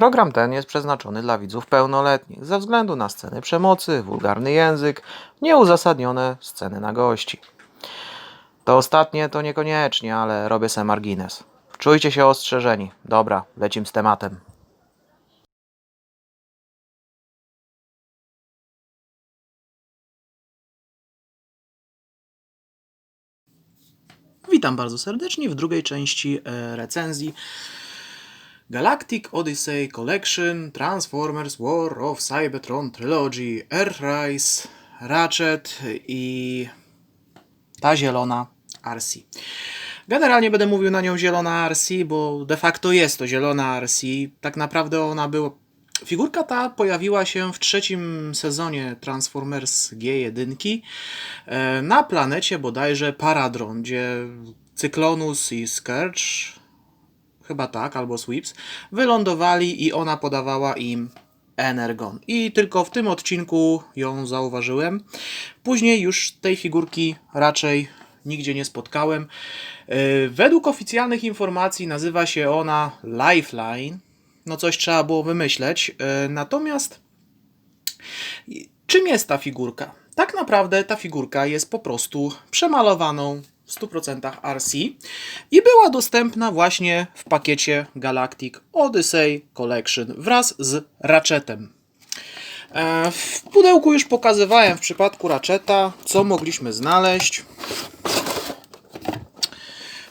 Program ten jest przeznaczony dla widzów pełnoletnich ze względu na sceny przemocy, wulgarny język, nieuzasadnione sceny nagości. To ostatnie to niekoniecznie, ale robię se margines. Czujcie się ostrzeżeni. Dobra, lecim z tematem. Witam bardzo serdecznie w drugiej części e, recenzji Galactic Odyssey Collection, Transformers War of Cybertron Trilogy, Earthrise, Ratchet i ta zielona RC. Generalnie będę mówił na nią zielona RC, bo de facto jest to zielona RC. Tak naprawdę ona była. Figurka ta pojawiła się w trzecim sezonie Transformers G1 e, na planecie bodajże Paradron, gdzie Cyklonus i Scourge, chyba tak, albo Sweeps, wylądowali i ona podawała im Energon. I tylko w tym odcinku ją zauważyłem. Później już tej figurki raczej nigdzie nie spotkałem. E, Według oficjalnych informacji nazywa się ona Lifeline. No coś trzeba było wymyśleć. E, Natomiast czym jest ta figurka? Tak naprawdę ta figurka jest po prostu przemalowaną 100% RC i była dostępna właśnie w pakiecie Galactic Odyssey Collection wraz z Ratchetem. E, W pudełku już pokazywałem w przypadku Ratcheta, co mogliśmy znaleźć.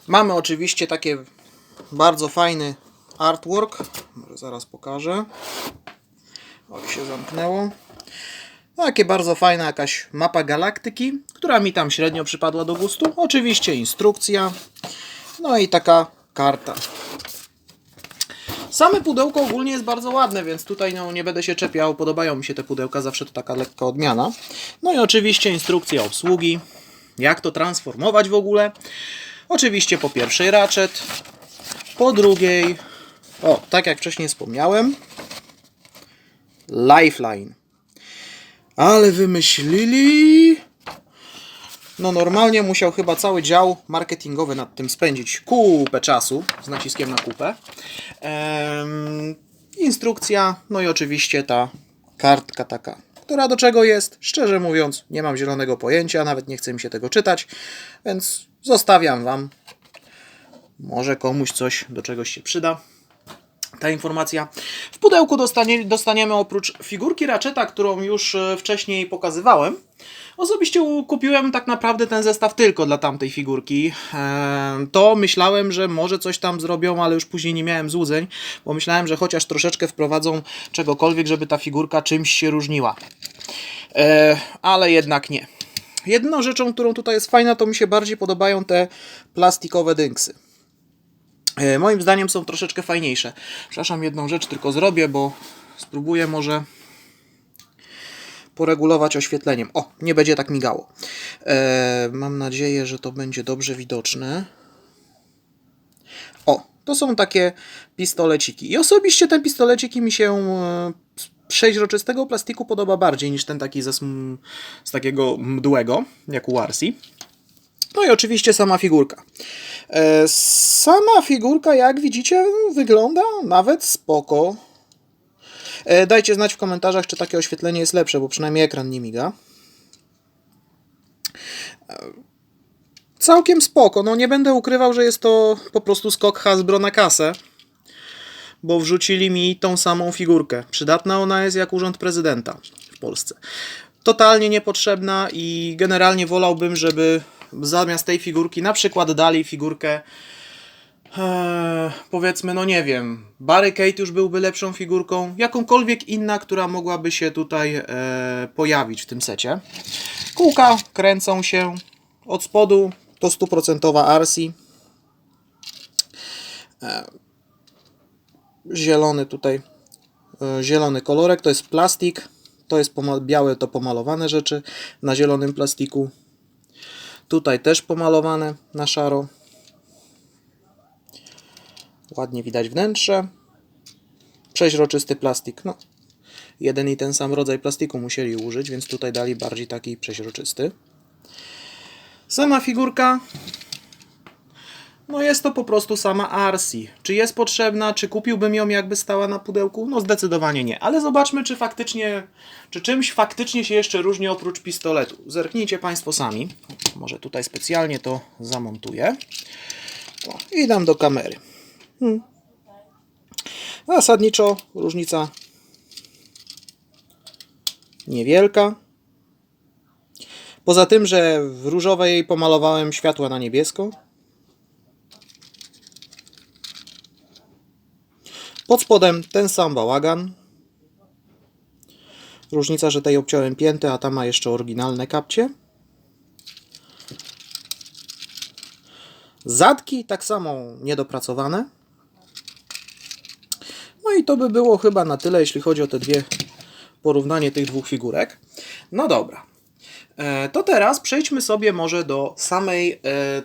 Mamy oczywiście takie bardzo fajny artwork. Może zaraz pokażę. O, się zamknęło. Takie bardzo fajna jakaś mapa galaktyki, która mi tam średnio przypadła do gustu. Oczywiście instrukcja. No i taka karta. Same pudełko ogólnie jest bardzo ładne, więc tutaj no, nie będę się czepiał. Podobają mi się te pudełka, zawsze to taka lekka odmiana. No i oczywiście instrukcja obsługi. Jak to transformować w ogóle. Oczywiście po pierwszej Ratchet. Po drugiej, o, tak jak wcześniej wspomniałem, Lifeline. Ale wymyślili. No normalnie musiał chyba cały dział marketingowy nad tym spędzić kupę czasu, z naciskiem na kupę. Em, instrukcja, no i oczywiście ta kartka taka, która do czego jest, szczerze mówiąc, nie mam zielonego pojęcia, nawet nie chce mi się tego czytać, więc zostawiam Wam. Może komuś coś do czegoś się przyda ta informacja. W pudełku dostanie, dostaniemy oprócz figurki Ratcheta, którą już e, wcześniej pokazywałem. Osobiście kupiłem tak naprawdę ten zestaw tylko dla tamtej figurki. E, To myślałem, że może coś tam zrobią, ale już później nie miałem złudzeń, bo myślałem, że chociaż troszeczkę wprowadzą czegokolwiek, żeby ta figurka czymś się różniła. E, Ale jednak nie. Jedną rzeczą, którą tutaj jest fajna, to mi się bardziej podobają te plastikowe dynksy. E, Moim zdaniem są troszeczkę fajniejsze. Przepraszam, jedną rzecz tylko zrobię, bo spróbuję może poregulować oświetleniem. O, nie będzie tak migało. E, mam nadzieję, że to będzie dobrze widoczne. O, to są takie pistoleciki. I osobiście te pistoleciki mi się e, z przeźroczystego plastiku podoba bardziej niż ten taki ze, z takiego mdłego, jak u Arsi. No i oczywiście sama figurka. E, Sama figurka, jak widzicie, wygląda nawet spoko. E, Dajcie znać w komentarzach, czy takie oświetlenie jest lepsze, bo przynajmniej ekran nie miga. E, Całkiem spoko. No nie będę ukrywał, że jest to po prostu skok Hasbro na kasę, bo wrzucili mi tą samą figurkę. Przydatna ona jest jak urząd prezydenta w Polsce. Totalnie niepotrzebna i generalnie wolałbym, żeby zamiast tej figurki na przykład dali figurkę Eee, powiedzmy, no nie wiem, Barricade już byłby lepszą figurką, jakąkolwiek inna, która mogłaby się tutaj e, pojawić w tym secie. Kółka kręcą się od spodu, to stuprocentowa Arsi. E, zielony tutaj, e, zielony kolorek, to jest plastik, to jest białe, to pomalowane rzeczy na zielonym plastiku. Tutaj też pomalowane na szaro. Ładnie widać wnętrze. Przeźroczysty plastik. No, jeden i ten sam rodzaj plastiku musieli użyć, więc tutaj dali bardziej taki przeźroczysty. Sama figurka. No jest to po prostu sama Arsi. Czy jest potrzebna, czy kupiłbym ją jakby stała na pudełku? No zdecydowanie nie. Ale zobaczmy, czy faktycznie, czy czymś faktycznie się jeszcze różni oprócz pistoletu. Zerknijcie Państwo sami. Może tutaj specjalnie to zamontuję. O, I dam do kamery. Hmm. Zasadniczo różnica niewielka. Poza tym, że w różowej pomalowałem światła na niebiesko. Pod spodem ten sam bałagan. Różnica, że tej obciąłem pięty, a ta ma jeszcze oryginalne kapcie. Zadki tak samo niedopracowane. No i to by było chyba na tyle, jeśli chodzi o te dwie porównanie tych dwóch figurek. No dobra. E, To teraz przejdźmy sobie może do samej. e,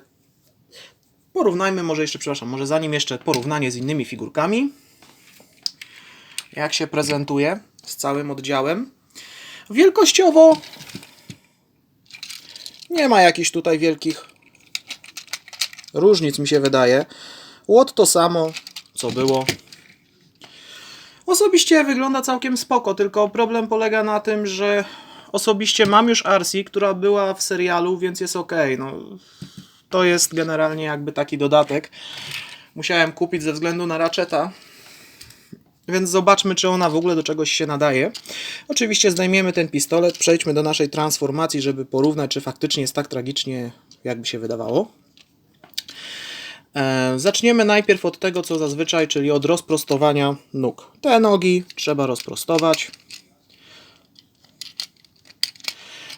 Porównajmy może jeszcze, przepraszam, może zanim jeszcze porównanie z innymi figurkami. Jak się prezentuje z całym oddziałem. Wielkościowo nie ma jakichś tutaj wielkich różnic, mi się wydaje. Łot to samo, co było. Osobiście wygląda całkiem spoko, tylko problem polega na tym, że osobiście mam już Arsi, która była w serialu, więc jest ok. No, to jest generalnie jakby taki dodatek. Musiałem kupić ze względu na Ratcheta, więc zobaczmy, czy ona w ogóle do czegoś się nadaje. Oczywiście zdejmiemy ten pistolet, przejdźmy do naszej transformacji, żeby porównać, czy faktycznie jest tak tragicznie, jakby się wydawało. E, Zaczniemy najpierw od tego, co zazwyczaj, czyli od rozprostowania nóg. Te nogi trzeba rozprostować.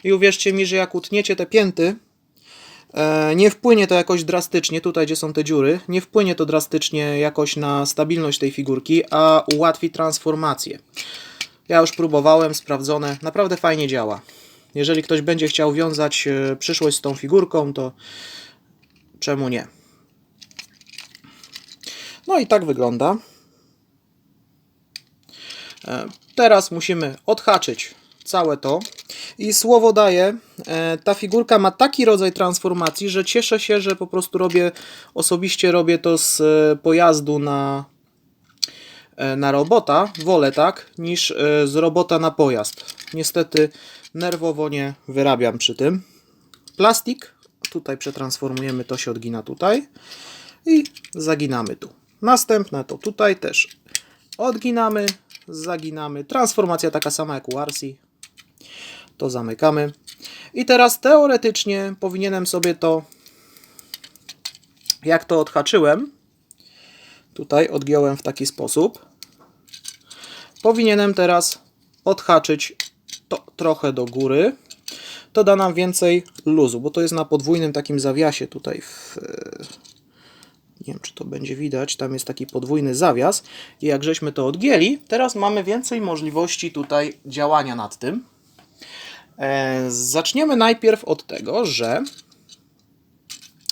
I uwierzcie mi, że jak utniecie te pięty, e, nie wpłynie to jakoś drastycznie, tutaj gdzie są te dziury, nie wpłynie to drastycznie jakoś na stabilność tej figurki, a ułatwi transformację. Ja już próbowałem, sprawdzone, naprawdę fajnie działa. Jeżeli ktoś będzie chciał wiązać e, przyszłość z tą figurką, to czemu nie? No i tak wygląda. E, Teraz musimy odhaczyć całe to. I słowo daję, e, ta figurka ma taki rodzaj transformacji, że cieszę się, że po prostu robię, osobiście robię to z e, pojazdu na, na robota, wolę tak, niż z robota na pojazd. Niestety nerwowo nie wyrabiam przy tym. Plastik, tutaj przetransformujemy, to się odgina tutaj i zaginamy tu. Następne to tutaj też odginamy, zaginamy. Transformacja taka sama jak u Arsi. To zamykamy. I teraz teoretycznie powinienem sobie to, jak to odhaczyłem, tutaj odgiąłem w taki sposób. Powinienem teraz odhaczyć to trochę do góry. To da nam więcej luzu, bo to jest na podwójnym takim zawiasie tutaj w, nie wiem, czy to będzie widać. Tam jest taki podwójny zawias. I jak żeśmy to odgięli, teraz mamy więcej możliwości tutaj działania nad tym. E, zaczniemy najpierw od tego, że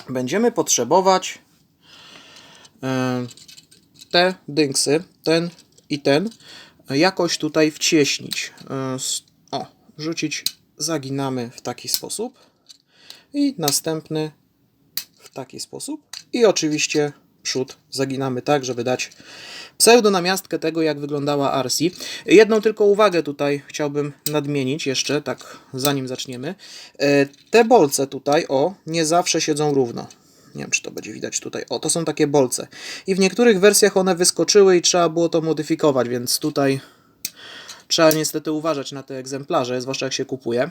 będziemy potrzebować e, te dynksy, ten i ten, jakoś tutaj wcieśnić. E, o, rzucić, zaginamy w taki sposób. I następny w taki sposób. I oczywiście przód zaginamy tak, żeby dać pseudonamiastkę tego, jak wyglądała Arsi. Jedną tylko uwagę tutaj chciałbym nadmienić jeszcze, tak zanim zaczniemy. E, Te bolce tutaj, o, nie zawsze siedzą równo. Nie wiem, czy to będzie widać tutaj. O, to są takie bolce. I w niektórych wersjach one wyskoczyły i trzeba było to modyfikować, więc tutaj trzeba niestety uważać na te egzemplarze, zwłaszcza jak się kupuje.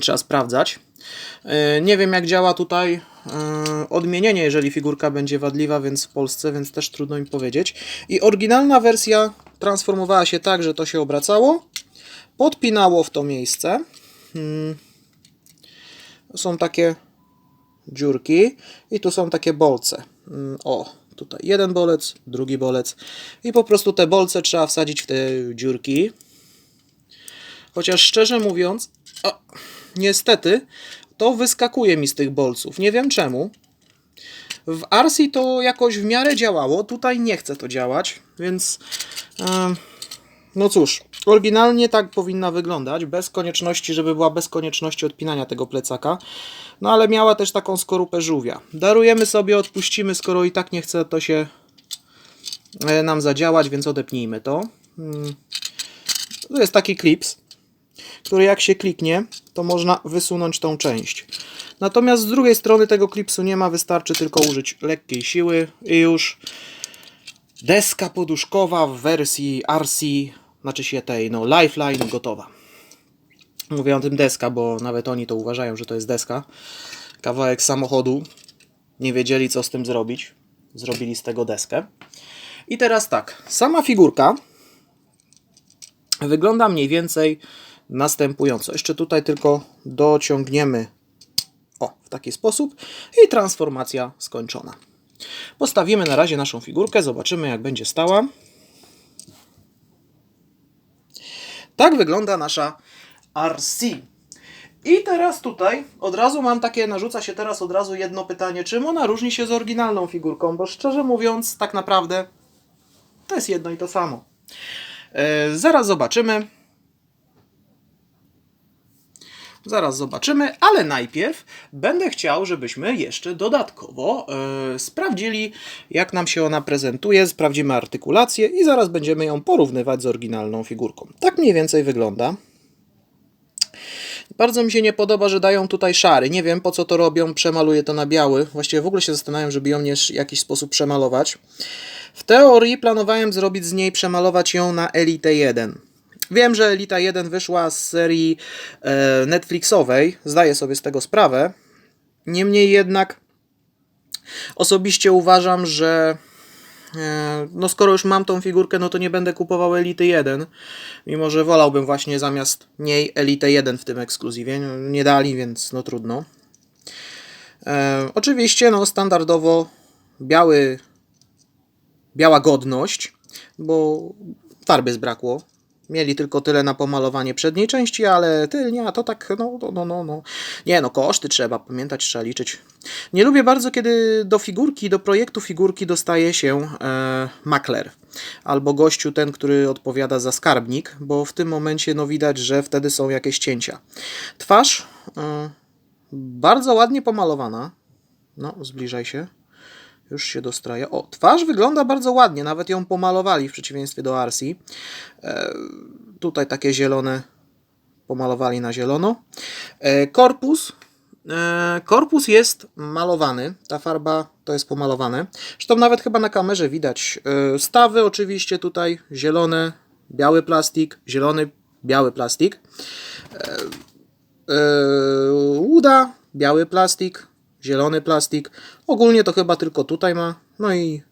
Trzeba sprawdzać. Yy, Nie wiem jak działa tutaj yy, odmienienie, jeżeli figurka będzie wadliwa, więc w Polsce, więc też trudno mi powiedzieć. I oryginalna wersja transformowała się tak, że to się obracało, podpinało w to miejsce. Hmm. Są takie dziurki i tu są takie bolce. Mm, O, tutaj jeden bolec, drugi bolec i po prostu te bolce trzeba wsadzić w te dziurki. Chociaż szczerze mówiąc, o, niestety to wyskakuje mi z tych bolców. Nie wiem czemu. W Arsi to jakoś w miarę działało, tutaj nie chce to działać, więc em, no cóż, Oryginalnie tak powinna wyglądać, bez konieczności, żeby była bez konieczności odpinania tego plecaka. No ale miała też taką skorupę żółwia. Darujemy sobie, odpuścimy, skoro i tak nie chce to się e, nam zadziałać, więc odepnijmy to. Mm. Tu jest taki klips, który jak się kliknie, to można wysunąć tą część. Natomiast z drugiej strony tego klipsu nie ma, wystarczy tylko użyć lekkiej siły i już deska poduszkowa w wersji RC, znaczy się tej, no Lifeline gotowa. Mówię o tym deska, bo nawet oni to uważają, że to jest deska. Kawałek samochodu. Nie wiedzieli co z tym zrobić. Zrobili z tego deskę. I teraz tak, sama figurka wygląda mniej więcej następująco. Jeszcze tutaj tylko dociągniemy o, w taki sposób i transformacja skończona. Postawimy na razie naszą figurkę, zobaczymy jak będzie stała. Tak wygląda nasza RC. I teraz tutaj od razu mam takie, narzuca się teraz od razu jedno pytanie, czym ona różni się z oryginalną figurką, bo szczerze mówiąc, tak naprawdę to jest jedno i to samo. E, zaraz zobaczymy. Zaraz zobaczymy, ale najpierw będę chciał, żebyśmy jeszcze dodatkowo e, sprawdzili, jak nam się ona prezentuje, sprawdzimy artykulację i zaraz będziemy ją porównywać z oryginalną figurką. Tak mniej więcej wygląda. Bardzo mi się nie podoba, że dają tutaj szary. Nie wiem po co to robią, przemaluję to na biały. Właściwie w ogóle się zastanawiam, żeby ją w jakiś sposób przemalować. W teorii planowałem zrobić z niej, przemalować ją na Elite 1. Wiem, że Elita 1 wyszła z serii e, Netflixowej, zdaję sobie z tego sprawę. Niemniej jednak osobiście uważam, że e, no skoro już mam tą figurkę, no to nie będę kupował Elity 1. Mimo, że wolałbym właśnie zamiast niej Elite 1 w tym ekskluzywie. Nie dali, więc no trudno. E, oczywiście, no standardowo biały, biała godność, bo farby zbrakło. Mieli tylko tyle na pomalowanie przedniej części, ale tylnia to tak, no, no, no, no, no. Nie, no, koszty trzeba pamiętać, trzeba liczyć. Nie lubię bardzo, kiedy do figurki, do projektu figurki dostaje się e, makler. Albo gościu ten, który odpowiada za skarbnik, bo w tym momencie, no, widać, że wtedy są jakieś cięcia. Twarz e, bardzo ładnie pomalowana. No, zbliżaj się. Już się dostraja. O, twarz wygląda bardzo ładnie, nawet ją pomalowali w przeciwieństwie do Arsi. E, tutaj takie zielone pomalowali na zielono. E, korpus. E, korpus jest malowany. Ta farba to jest pomalowane. Zresztą nawet chyba na kamerze widać. E, stawy oczywiście tutaj zielone, biały plastik, zielony, biały plastik. E, e, Uda, biały plastik, zielony plastik. Ogólnie to chyba tylko tutaj ma. No i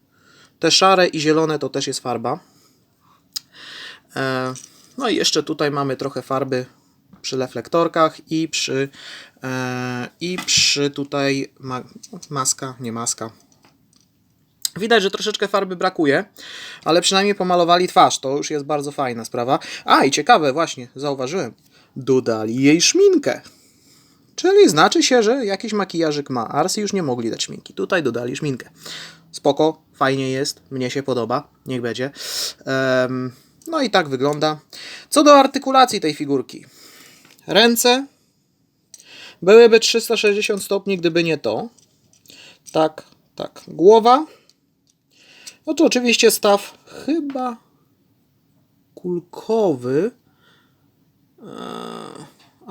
te szare i zielone to też jest farba. E, No i jeszcze tutaj mamy trochę farby przy reflektorkach i przy e, i przy tutaj ma, maska, nie maska. Widać, że troszeczkę farby brakuje, ale przynajmniej pomalowali twarz. To już jest bardzo fajna sprawa. A i ciekawe, właśnie, zauważyłem. Dodali jej szminkę. Czyli znaczy się, że jakiś makijażyk ma. Arsy już nie mogli dać szminki. Tutaj dodali szminkę. Spoko, fajnie jest, mnie się podoba, niech będzie. Em, no i tak wygląda. Co do artykulacji tej figurki. Ręce byłyby 360 stopni, gdyby nie to. Tak, tak. Głowa. No to oczywiście staw chyba kulkowy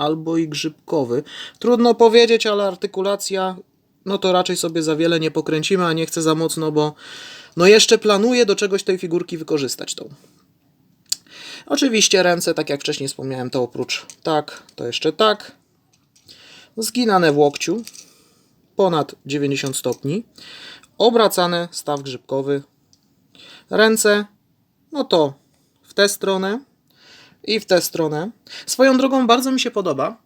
albo i grzybkowy. Trudno powiedzieć, ale artykulacja, no to raczej sobie za wiele nie pokręcimy, a nie chcę za mocno, bo no jeszcze planuję do czegoś tej figurki wykorzystać tą. Oczywiście ręce, tak jak wcześniej wspomniałem, to oprócz tak, to jeszcze tak. Zginane w łokciu, ponad 90 stopni. Obracane, staw grzybkowy. Ręce, no to w tę stronę, i w tę stronę. Swoją drogą bardzo mi się podoba.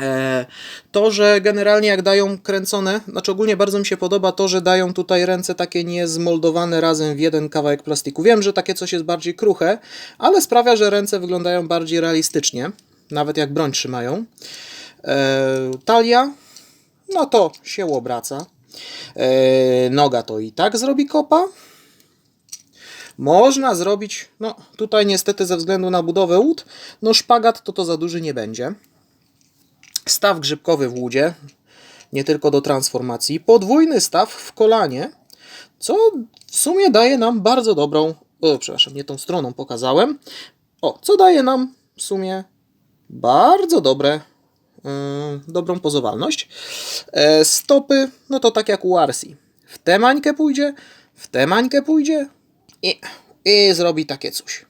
e, To, że generalnie jak dają kręcone, znaczy ogólnie bardzo mi się podoba to, że dają tutaj ręce takie niezmoldowane razem w jeden kawałek plastiku. Wiem, że takie coś jest bardziej kruche, ale sprawia, że ręce wyglądają bardziej realistycznie, nawet jak broń trzymają. E, Talia, no to się obraca. E, Noga to i tak zrobi kopa. Można zrobić, no tutaj niestety ze względu na budowę łód, no szpagat to to za duży nie będzie. Staw grzybkowy w łudzie, nie tylko do transformacji. Podwójny staw w kolanie, co w sumie daje nam bardzo dobrą, o przepraszam, nie tą stroną pokazałem. O, co daje nam w sumie bardzo dobre, yy, dobrą pozowalność. E, stopy, no to tak jak u Arsi. W tę mańkę pójdzie, w tę mańkę pójdzie i, i zrobi takie coś.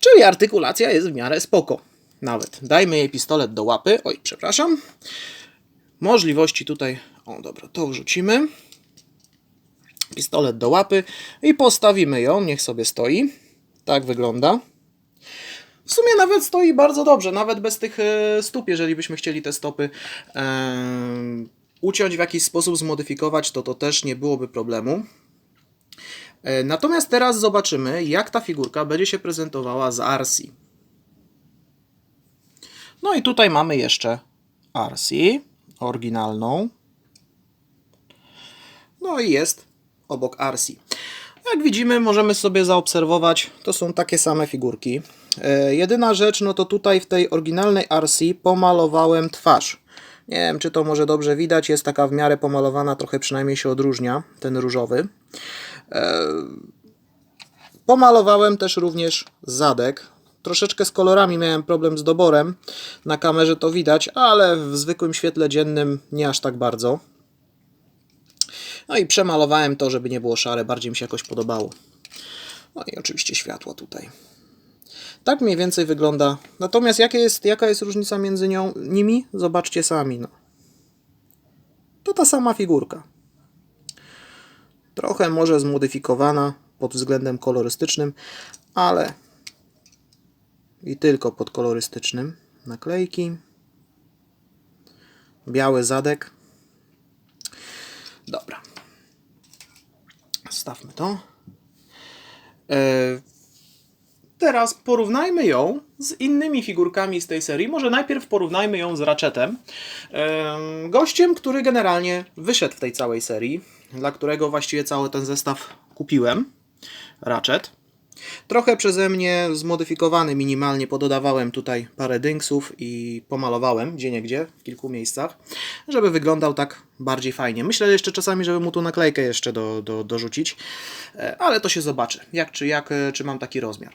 Czyli artykulacja jest w miarę spoko. Nawet. Dajmy jej pistolet do łapy. Oj, przepraszam. Możliwości tutaj. O, dobra, to wrzucimy. Pistolet do łapy i postawimy ją. Niech sobie stoi. Tak wygląda. W sumie nawet stoi bardzo dobrze, nawet bez tych e, stóp, jeżeli byśmy chcieli te stopy em, uciąć w jakiś sposób, zmodyfikować, to to też nie byłoby problemu. E, Natomiast teraz zobaczymy, jak ta figurka będzie się prezentowała z Arsi. No i tutaj mamy jeszcze Arsi, oryginalną. No i jest obok Arsi. Jak widzimy, możemy sobie zaobserwować, to są takie same figurki. E, jedyna rzecz, no to tutaj w tej oryginalnej RC pomalowałem twarz. Nie wiem, czy to może dobrze widać, jest taka w miarę pomalowana, trochę przynajmniej się odróżnia, ten różowy. E, pomalowałem też również zadek. Troszeczkę z kolorami miałem problem z doborem. Na kamerze to widać, ale w zwykłym świetle dziennym nie aż tak bardzo. No i przemalowałem to, żeby nie było szare, bardziej mi się jakoś podobało. No i oczywiście światło tutaj. Tak mniej więcej wygląda. Natomiast jest, jaka jest różnica między nią, nimi? Zobaczcie sami. No. To ta sama figurka. Trochę może zmodyfikowana pod względem kolorystycznym, ale i tylko pod kolorystycznym. Naklejki. Biały zadek. Dobra. Stawmy to. E, Teraz porównajmy ją z innymi figurkami z tej serii. Może najpierw porównajmy ją z Ratchetem. Em, Gościem, który generalnie wyszedł w tej całej serii, dla którego właściwie cały ten zestaw kupiłem. Ratchet. Trochę przeze mnie zmodyfikowany minimalnie, pododawałem tutaj parę dynksów i pomalowałem gdzieniegdzie, w kilku miejscach, żeby wyglądał tak bardziej fajnie. Myślę jeszcze czasami, żeby mu tu naklejkę jeszcze do, do, dorzucić, E, ale to się zobaczy, jak czy jak, e, czy mam taki rozmiar.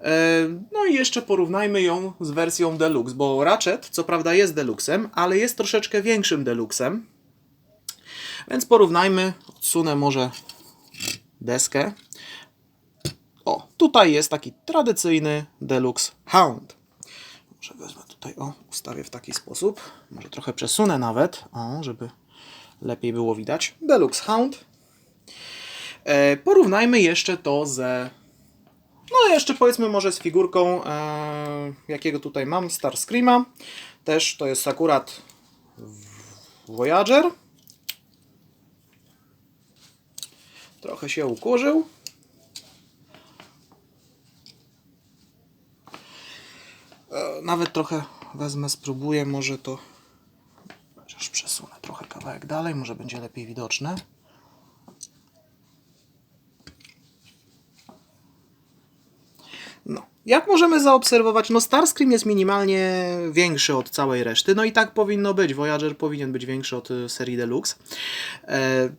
E, No i jeszcze porównajmy ją z wersją Deluxe, bo Ratchet co prawda jest Deluxem, ale jest troszeczkę większym Deluxem. Więc porównajmy, odsunę może deskę. O, tutaj jest taki tradycyjny Deluxe Hound. Może wezmę tutaj, o, ustawię w taki sposób. Może trochę przesunę nawet, o, żeby lepiej było widać. Deluxe Hound. E, porównajmy jeszcze to ze no jeszcze powiedzmy może z figurką, e, jakiego tutaj mam, Starscreama. Też to jest akurat Voyager. Trochę się ukurzył. E, nawet trochę wezmę, spróbuję, może to... Chociaż przesunę trochę kawałek dalej, może będzie lepiej widoczne. No. Jak możemy zaobserwować, no Starscream jest minimalnie większy od całej reszty, no i tak powinno być. Voyager powinien być większy od y, serii Deluxe. E,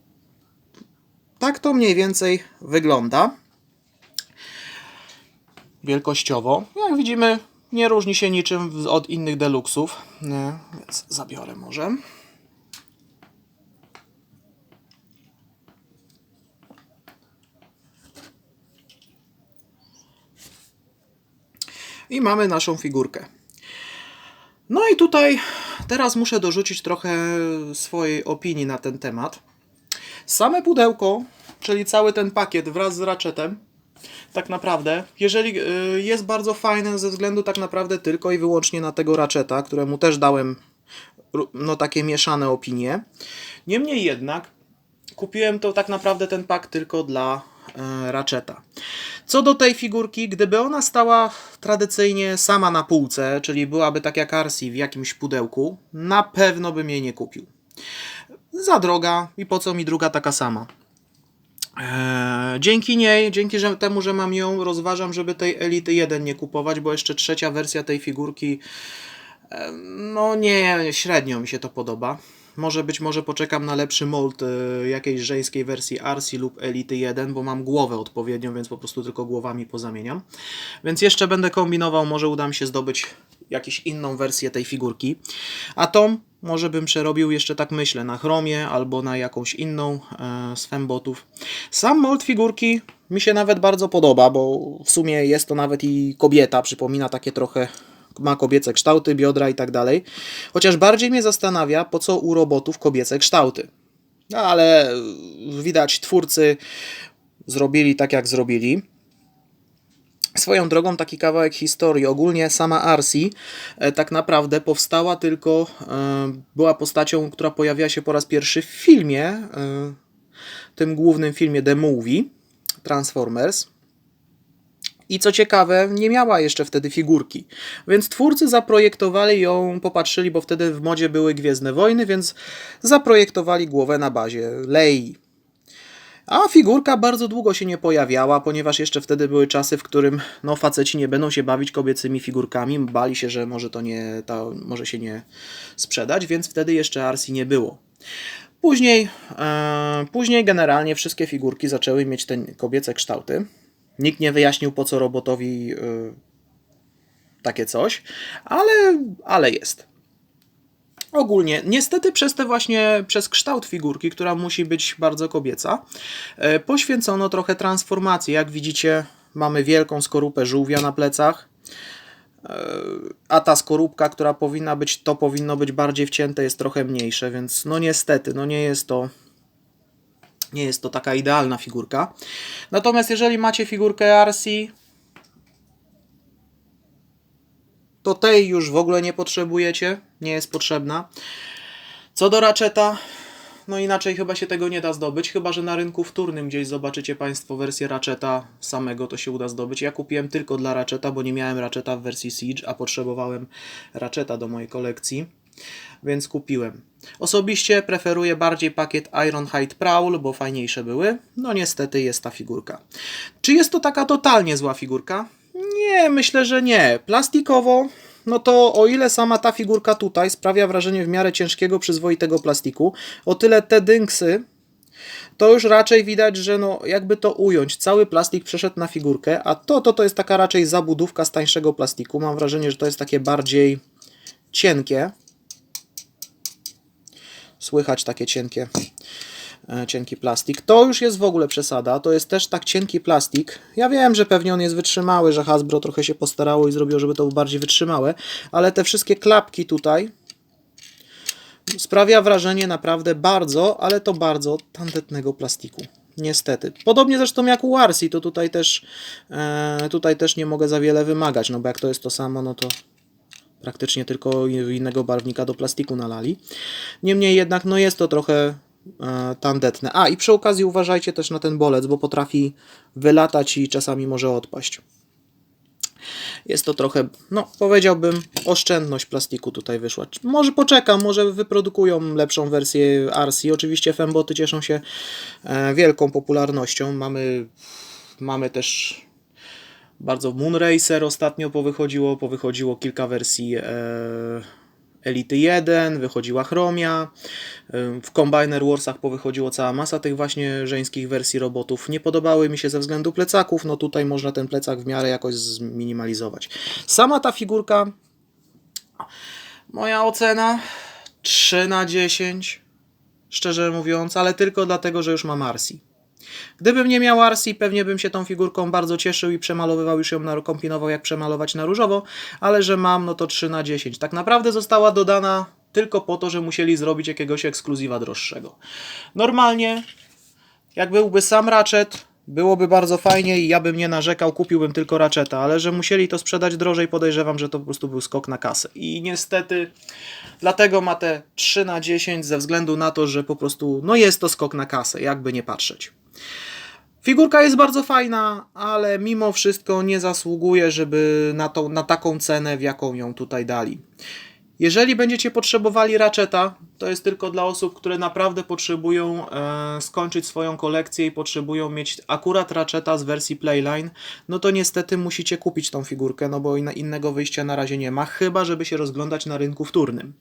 tak to mniej więcej wygląda. Wielkościowo. Jak widzimy, nie różni się niczym od innych Deluxów, więc zabiorę może. I mamy naszą figurkę. No i tutaj teraz muszę dorzucić trochę swojej opinii na ten temat. Same pudełko, czyli cały ten pakiet wraz z Ratchetem, tak naprawdę, jeżeli y, jest bardzo fajne ze względu tak naprawdę tylko i wyłącznie na tego Ratcheta, któremu też dałem no takie mieszane opinie. Niemniej jednak kupiłem to tak naprawdę ten pak tylko dla e, Ratcheta. Co do tej figurki, gdyby ona stała tradycyjnie sama na półce, czyli byłaby tak jak Arsi w jakimś pudełku, na pewno bym jej nie kupił. Za droga i po co mi druga taka sama. Eee, dzięki niej, dzięki że, temu, że mam ją, rozważam, żeby tej Elity 1 nie kupować, bo jeszcze trzecia wersja tej figurki, e, no nie, średnio mi się to podoba. Może być może poczekam na lepszy mold e, jakiejś żeńskiej wersji Arsi lub Elity 1, bo mam głowę odpowiednią, więc po prostu tylko głowami pozamieniam. Więc jeszcze będę kombinował, może uda mi się zdobyć jakąś inną wersję tej figurki. A tą może bym przerobił jeszcze tak myślę na chromie albo na jakąś inną e, z fembotów. Sam mold figurki mi się nawet bardzo podoba, bo w sumie jest to nawet i kobieta, przypomina takie trochę ma kobiece kształty, biodra i tak dalej. Chociaż bardziej mnie zastanawia, po co u robotów kobiece kształty. No, ale widać twórcy zrobili tak jak zrobili. Swoją drogą taki kawałek historii. Ogólnie sama Arsi e, tak naprawdę powstała tylko, e, była postacią, która pojawiła się po raz pierwszy w filmie, e, tym głównym filmie The Movie, Transformers. I co ciekawe, nie miała jeszcze wtedy figurki. Więc twórcy zaprojektowali ją, popatrzyli, bo wtedy w modzie były Gwiezdne Wojny, więc zaprojektowali głowę na bazie Lei. A figurka bardzo długo się nie pojawiała, ponieważ jeszcze wtedy były czasy, w którym no, faceci nie będą się bawić kobiecymi figurkami, bali się, że może to nie, ta, może się nie sprzedać, więc wtedy jeszcze Arsi nie było. Później, e, później generalnie wszystkie figurki zaczęły mieć te kobiece kształty. Nikt nie wyjaśnił po co robotowi e, takie coś, ale, ale jest. Ogólnie, niestety przez te właśnie, przez kształt figurki, która musi być bardzo kobieca, e, poświęcono trochę transformacji. Jak widzicie, mamy wielką skorupę żółwia na plecach, e, a ta skorupka, która powinna być, to powinno być bardziej wcięte, jest trochę mniejsze, więc no niestety, no nie jest to nie jest to taka idealna figurka. Natomiast jeżeli macie figurkę RC, to tej już w ogóle nie potrzebujecie, nie jest potrzebna. Co do Ratcheta, no inaczej chyba się tego nie da zdobyć, chyba że na rynku wtórnym gdzieś zobaczycie Państwo wersję Ratcheta samego, to się uda zdobyć. Ja kupiłem tylko dla Ratcheta, bo nie miałem Ratcheta w wersji Siege, a potrzebowałem Ratcheta do mojej kolekcji, więc kupiłem. Osobiście preferuję bardziej pakiet Ironhide Prowl, bo fajniejsze były. No niestety jest ta figurka. Czy jest to taka totalnie zła figurka? Nie, myślę, że nie. Plastikowo, no to o ile sama ta figurka tutaj sprawia wrażenie w miarę ciężkiego, przyzwoitego plastiku, o tyle te dynksy, to już raczej widać, że no jakby to ująć, cały plastik przeszedł na figurkę, a to, to, to jest taka raczej zabudówka z tańszego plastiku. Mam wrażenie, że to jest takie bardziej cienkie. Słychać takie cienkie cienki plastik. To już jest w ogóle przesada. To jest też tak cienki plastik. Ja wiem, że pewnie on jest wytrzymały, że Hasbro trochę się postarało i zrobiło, żeby to było bardziej wytrzymałe, ale te wszystkie klapki tutaj sprawia wrażenie naprawdę bardzo, ale to bardzo tandetnego plastiku. Niestety. Podobnie zresztą jak u Arsi, to tutaj też, e, tutaj też nie mogę za wiele wymagać, no bo jak to jest to samo, no to praktycznie tylko innego barwnika do plastiku nalali. Niemniej jednak, no jest to trochę e, tandetne. A i przy okazji uważajcie też na ten bolec, bo potrafi wylatać i czasami może odpaść. Jest to trochę, no powiedziałbym, oszczędność plastiku tutaj wyszła. Może poczekam, może wyprodukują lepszą wersję Arsi. Oczywiście femboty cieszą się e, wielką popularnością. Mamy, mamy też bardzo Moonracer ostatnio powychodziło, powychodziło kilka wersji e, Elity 1, wychodziła Chromia, w Combiner Warsach powychodziło cała masa tych właśnie żeńskich wersji robotów. Nie podobały mi się ze względu plecaków, no tutaj można ten plecak w miarę jakoś zminimalizować. Sama ta figurka, moja ocena 3 na 10, szczerze mówiąc, ale tylko dlatego, że już mam Arsi. Gdybym nie miał Arsi, pewnie bym się tą figurką bardzo cieszył i przemalowywał już ją, na, kombinował jak przemalować na różowo, ale że mam, no to 3 na 10. Tak naprawdę została dodana tylko po to, że musieli zrobić jakiegoś ekskluzywa droższego. Normalnie, jak byłby sam Ratchet, byłoby bardzo fajnie i ja bym nie narzekał, kupiłbym tylko Ratcheta, ale że musieli to sprzedać drożej, podejrzewam, że to po prostu był skok na kasę. I niestety dlatego ma te 3 na 10 ze względu na to, że po prostu no jest to skok na kasę, jakby nie patrzeć. Figurka jest bardzo fajna, ale mimo wszystko nie zasługuje, żeby na, tą, na taką cenę, w jaką ją tutaj dali. Jeżeli będziecie potrzebowali Ratcheta, to jest tylko dla osób, które naprawdę potrzebują e, skończyć swoją kolekcję i potrzebują mieć akurat Ratcheta z wersji Playline, no to niestety musicie kupić tą figurkę, no bo innego wyjścia na razie nie ma, chyba żeby się rozglądać na rynku wtórnym.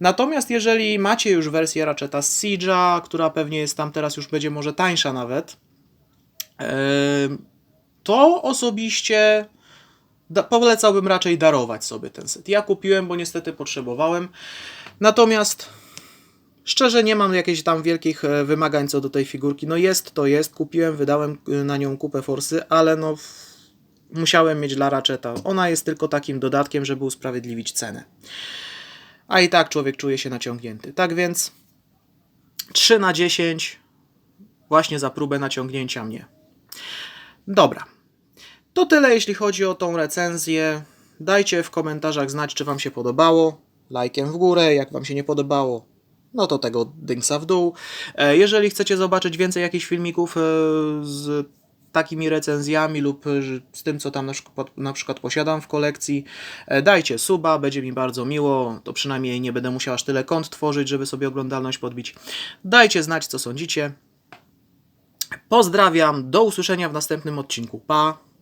Natomiast jeżeli macie już wersję Ratcheta z Siege'a, która pewnie jest tam teraz już będzie może tańsza nawet, e, to osobiście da, polecałbym raczej darować sobie ten set. Ja kupiłem, bo niestety potrzebowałem. Natomiast szczerze nie mam jakichś tam wielkich e, wymagań co do tej figurki. No jest to jest, kupiłem, wydałem e, na nią kupę forsy, ale no musiałem mieć dla Ratcheta. Ona jest tylko takim dodatkiem, żeby usprawiedliwić cenę. A i tak człowiek czuje się naciągnięty. Tak więc 3 na 10 właśnie za próbę naciągnięcia mnie. Dobra. To tyle, jeśli chodzi o tą recenzję. Dajcie w komentarzach znać, czy Wam się podobało. Lajkiem w górę, jak Wam się nie podobało. No to tego dynksa w dół. E, Jeżeli chcecie zobaczyć więcej jakichś filmików e, z takimi recenzjami lub e, z tym, co tam na przykład, na przykład posiadam w kolekcji, dajcie suba, będzie mi bardzo miło. To przynajmniej nie będę musiał aż tyle kont tworzyć, żeby sobie oglądalność podbić. Dajcie znać, co sądzicie. Pozdrawiam, do usłyszenia w następnym odcinku. Pa!